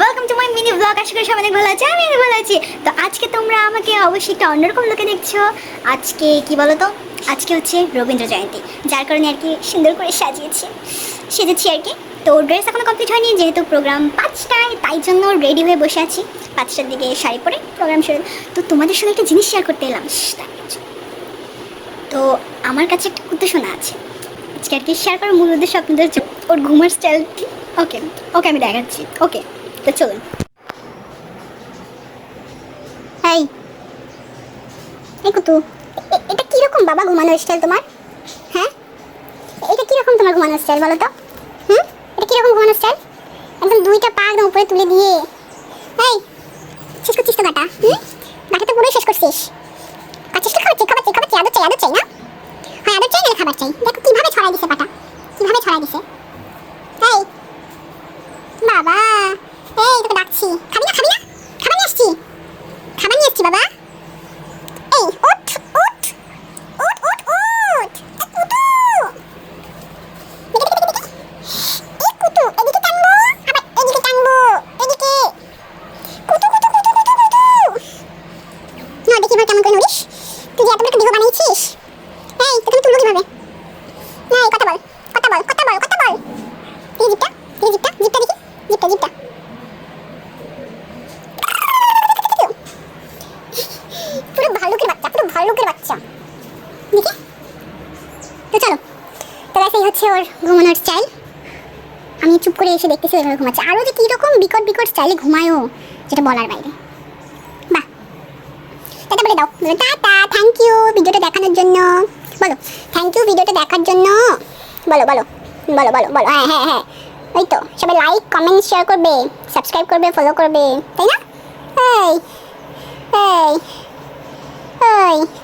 Welcome to my mini blog আশা করি সবাই ভালো আছে আমি ভালো আছি। তো আজকে তোমরা আমাকে অবশ্যই একটা অন্যরকম লোকে দেখছ। আজকে কি বলো তো আজকে হচ্ছে রবীন্দ্র জয়ন্তী, যার কারণে আর কি সুন্দর করে সাজিয়েছি, সেজেছি আর কি। তো ড্রেস এখনও কমপ্লিট হয়নি, যেহেতু প্রোগ্রাম পাঁচটায়, তাই জন্য রেডি হয়ে বসে আছি। পাঁচটার দিকে শাড়ি পরে প্রোগ্রাম শুরু। তো তোমাদের সঙ্গে একটা জিনিস শেয়ার করতে এলাম। তো আমার কাছে একটা কুত্তে আছে। আজকে আর কি শেয়ার করার মূল উদ্দেশ্য আপনাদের ওর ঘুমার স্টাইল ওকে ওকে আমি দেখাচ্ছি। ওকে তো চলুন। এই। এই কুতু এটা কীরকম বাবা ঘুমানোর স্টাইল তোমার? হ্যাঁ? এটা কীরকম তোমার ঘুমানোর স্টাইল বলো তো? হুম? এটা কীরকম ঘুমানোর স্টাইল একদম দুইটা পা একদম উপরে তুলে দিয়ে। এই, শেষ করছিস তো গাটা? হুম? গাটা তো পুরোই শেষ করছিস। আচ্ছা খাবার চাই? খাবার চাই খাবার চাই, আদর চাই আদর চাই না? হ্যাঁ আদর চাই না খাবার চাই? দেখো কীভাবে ছড়াই দিছে পাটা। কীভাবে ছড়াই দিছে? এই, বাবা। এই, তোকে ডাকছি। খাবি না খাবি না? খাবার নিয়ে আসছি। খাবার নিয়ে আসছি, বাবা। এই, উঠ উঠ। উঠ উঠ উঠ। কুতু। দেখি দেখি দেখি এ কুতু, এদিকে টানবো। আবার এদিকে টানবো। এদিকে। কুতু কুতু কুতু কুতু কুতু। না দেখি এবার কেমন করে নড়িস। তুই যে এত বড় দেহ বানিয়েছিস। এই, তোকে তুলবো কীভাবে? এই কথা বল কথা বল কথা বল। এই, জিপটা এই, জিপটা জিপটা দেখি। জিপটা জিপটা পুরো ভালুকের পুরো বাচ্চা। দেখি তো চলো তো এই হচ্ছে ওর ঘুমানোর স্টাইল আমি চুপ করে এসে দেখতেছি ওইভাবে ঘুমাচ্ছে। আরও যে কীরকম বিকট বিকট স্টাইলে ঘুমায়ও যেটা বলার বাইরে। বাহ। টাটা বলে দাও। টাটা থ্যাংক ইউ ভিডিওটা দেখানোর জন্য। বলো থ্যাংক ইউ ভিডিওটা দেখার জন্য? বলো বলো বলো বলো বলো। হ্যাঁ হ্যাঁ হ্যাঁ। ওই তো, সবাই লাইক কমেন্ট শেয়ার করবে সাবস্ক্রাইব করবে ফলো করবে, তাই না? Okay.